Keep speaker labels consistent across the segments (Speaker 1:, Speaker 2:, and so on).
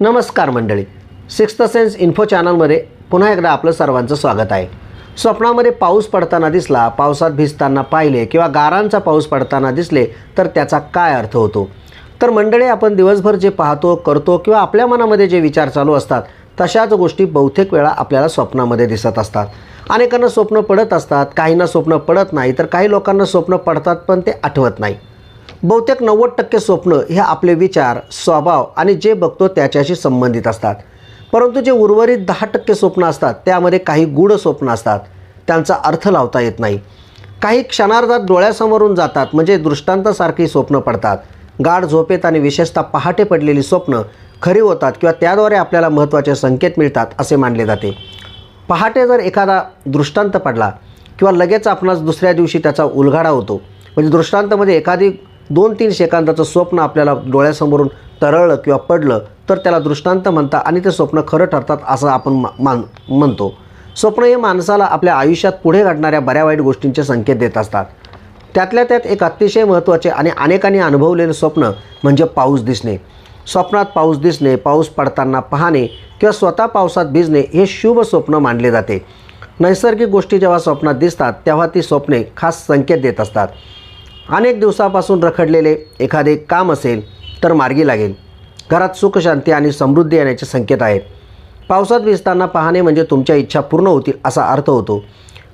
Speaker 1: नमस्कार मंडळी. Sixth sense info चॅनलमध्ये पुन्हा एकदा आपलं सर्वांचं स्वागत आहे. स्वप्नामध्ये पाऊस पडताना दिसला पावसात भिजताना पाहिले किंवा गारांचा पाऊस पडताना दिसले तर त्याचा काय अर्थ होतो? तर मंडळी आपण दिवसभर जे पाहतो करतो किंवा आपल्या मनामध्ये जे विचार चालू असतात तशाच गोष्टी बहुतेक वेळा आपल्याला स्वप्नामध्ये दिसत असतात. अनेकांना स्वप्न पडत असतात काहींना स्वप्न पडत नाही तर काही लोकांना स्वप्न पडतात पण ते आठवत नाही. बहुतेक नव्वद टक्के स्वप्न हे आपले विचार स्वभाव आणि जे बघतो त्याच्याशी संबंधित असतात. परंतु जे उर्वरित दहा टक्के स्वप्न असतात त्यामध्ये काही गूढ स्वप्न असतात. त्यांचा अर्थ लावता येत नाही. काही क्षणार्धात डोळ्यासमोरून जातात म्हणजे दृष्टांतासारखी स्वप्न पडतात. गाढ झोपेत आणि विशेषतः पहाटे पडलेली स्वप्न खरी होतात किंवा त्याद्वारे आपल्याला महत्त्वाचे संकेत मिळतात असे मानले जाते. पहाटे जर एखादा दृष्टांत पडला किंवा लगेच आपणास दुसऱ्या दिवशी त्याचा उलगाडा होतो म्हणजे दृष्टांतामध्ये एखादी दोन तीन सेकंदाचं स्वप्न आपल्याला डोळ्यासमोरून तरळलं किंवा पडलं तर त्याला दृष्टांत म्हणतात आणि ते स्वप्न खरं ठरतात असं आपण मान म्हणतो. स्वप्न हे माणसाला आपल्या आयुष्यात पुढे घडणाऱ्या बऱ्या वाईट गोष्टींचे संकेत देत असतात. त्यातल्या त्यात एक अतिशय महत्त्वाचे आणि अनेकांनी अनुभवलेले स्वप्न म्हणजे पाऊस दिसणे. स्वप्नात पाऊस दिसणे पाऊस पडताना पाहणे किंवा स्वतः पावसात भिजणे हे शुभ स्वप्न मानले जाते. नैसर्गिक गोष्टी जेव्हा स्वप्नात दिसतात तेव्हा ती स्वप्ने खास संकेत देत असतात. अनेक दिवसापासून रखडलेले एखादे काम असेल तर मार्गी लागेल. घरात सुखशांती आणि समृद्धी येण्याचे संकेत आहेत. पावसात भिजताना पाहणे म्हणजे तुमच्या इच्छा पूर्ण होतील असा अर्थ होतो.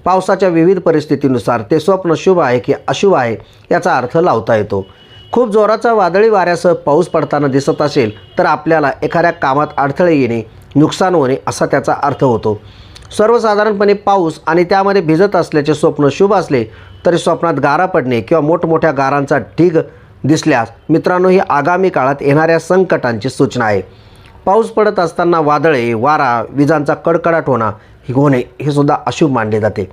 Speaker 1: पावसाच्या विविध परिस्थितीनुसार ते स्वप्न शुभ आहे की अशुभ आहे याचा अर्थ लावता येतो. खूप जोराचा वादळी वाऱ्यासह पाऊस पडताना दिसत असेल तर आपल्याला एखाद्या कामात अडथळे येणे नुकसान होणे असा त्याचा अर्थ होतो. सर्वसाधारणपणे पाऊस आणि त्यामध्ये भिजत असल्याचे स्वप्न शुभ असले तरी स्वप्नात गारा पडणे किंवा मोठमोठ्या गारांचा ढीग दिसल्यास मित्रांनो ही आगामी काळात येणाऱ्या संकटांची सूचना आहे. पाऊस पडत असताना वादळे वारा विजांचा कडकडाट होणं ही होणे हे सुद्धा अशुभ मानले जाते.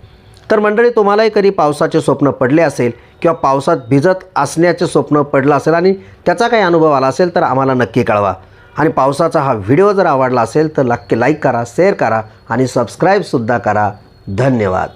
Speaker 1: तर मंडळी तुम्हालाही कधी पावसाचे स्वप्न पडले असेल किंवा पावसात भिजत असण्याचे स्वप्न पडलं असेल आणि त्याचा काही अनुभव आला असेल तर आम्हाला नक्की कळवा. आणि पावसाचा हा व्हिडिओ जर आवडला असेल तर नक्की लाईक करा शेअर करा आणि सबस्क्राईबसुद्धा करा. धन्यवाद.